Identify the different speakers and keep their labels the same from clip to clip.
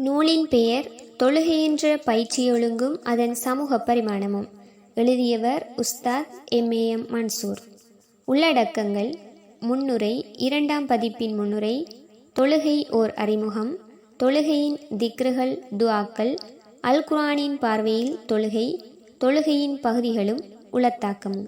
Speaker 1: நூலின் பெயர் தொழுகையின்ற பயிற்சி பயிற்சியொழுங்கும் அதன் சமூக பரிமாணமும். எழுதியவர் உஸ்தாத் எம்ஏஎம் மன்சூர். உள்ளடக்கங்கள் முன்னுரை இரண்டாம் பதிப்பின் முன்னுரை தொழுகை ஓர் அறிமுகம் தொழுகையின் திக்ருகள் துவாக்கள் அல் குரானின் பார்வையில் தொழுகை தொழுகையின் பகுதிகளும் உளத்தாக்கமும்.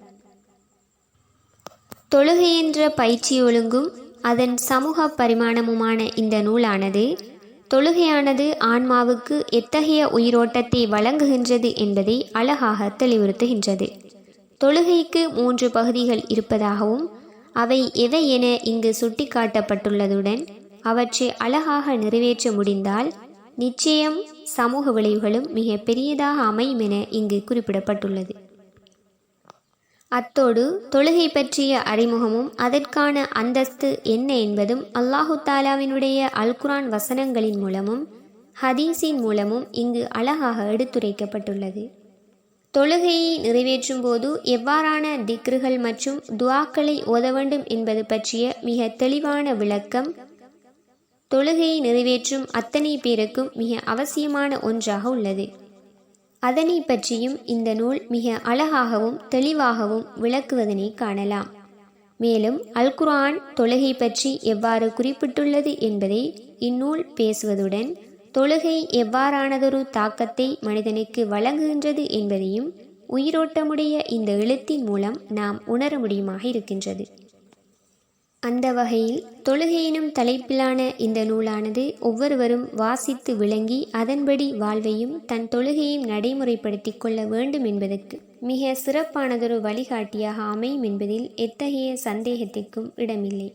Speaker 1: தொழுகை என்ற பயிற்சி ஒழுங்கும் அதன் சமூக பரிமாணமுமான இந்த நூலானது தொழுகையானது ஆன்மாவுக்கு எத்தகைய உயிரோட்டத்தை வழங்குகின்றது என்பதை அழகாக தெளிவுறுத்துகின்றது. தொழுகைக்கு மூன்று பகுதிகள் இருப்பதாகவும் அவை எவை என இங்கு சுட்டிக்காட்டப்பட்டுள்ளதுடன் அவற்றை அழகாக நிறைவேற்ற முடிந்தால் நிச்சயம் சமூக விளைவுகளும் மிக பெரியதாக அமையும் என இங்கு குறிப்பிடப்பட்டுள்ளது. அத்தோடு தொழுகை பற்றிய அறிமுகமும் அதற்கான அந்தஸ்து என்ன என்பதும் அல்லாஹு தாலாவினுடைய அல்குரான் வசனங்களின் மூலமும் ஹதீஸின் மூலமும் இங்கு அழகாக எடுத்துரைக்கப்பட்டுள்ளது. தொழுகையை நிறைவேற்றும் போது எவ்வாறான திக்ருகள் மற்றும் துவாக்களை ஓத வேண்டும் என்பது பற்றிய மிக தெளிவான விளக்கம் தொழுகையை நிறைவேற்றும் அத்தனை பேருக்கும் மிக அவசியமான ஒன்றாக உள்ளது. அதனை பற்றியும் இந்த நூல் மிக அழகாகவும் தெளிவாகவும் விளக்குவதனை காணலாம். மேலும் அல்குரான் தொழுகை பற்றி எவ்வாறு குறிப்பிட்டுள்ளது என்பதை இந்நூல் பேசுவதுடன் தொழுகை எவ்வாறானதொரு தாக்கத்தை மனிதனுக்கு வழங்குகின்றது என்பதையும் உயிரோட்டமுடைய இந்த எழுத்தின் மூலம் நாம் உணர முடியுமாக இருக்கின்றது. அந்த வகையில் தொழுகையினும் தலைப்பிலான இந்த நூலானது ஒவ்வொருவரும் வாசித்து விளங்கி அதன்படி வாழ்வையும் தன் தொழுகையும் நடைமுறைப்படுத்திக் கொள்ள வேண்டும் என்பதற்கு மிக சிறப்பானதொரு வழிகாட்டியாக அமையும் என்பதில் எத்தகைய சந்தேகத்திற்கும் இடமில்லை.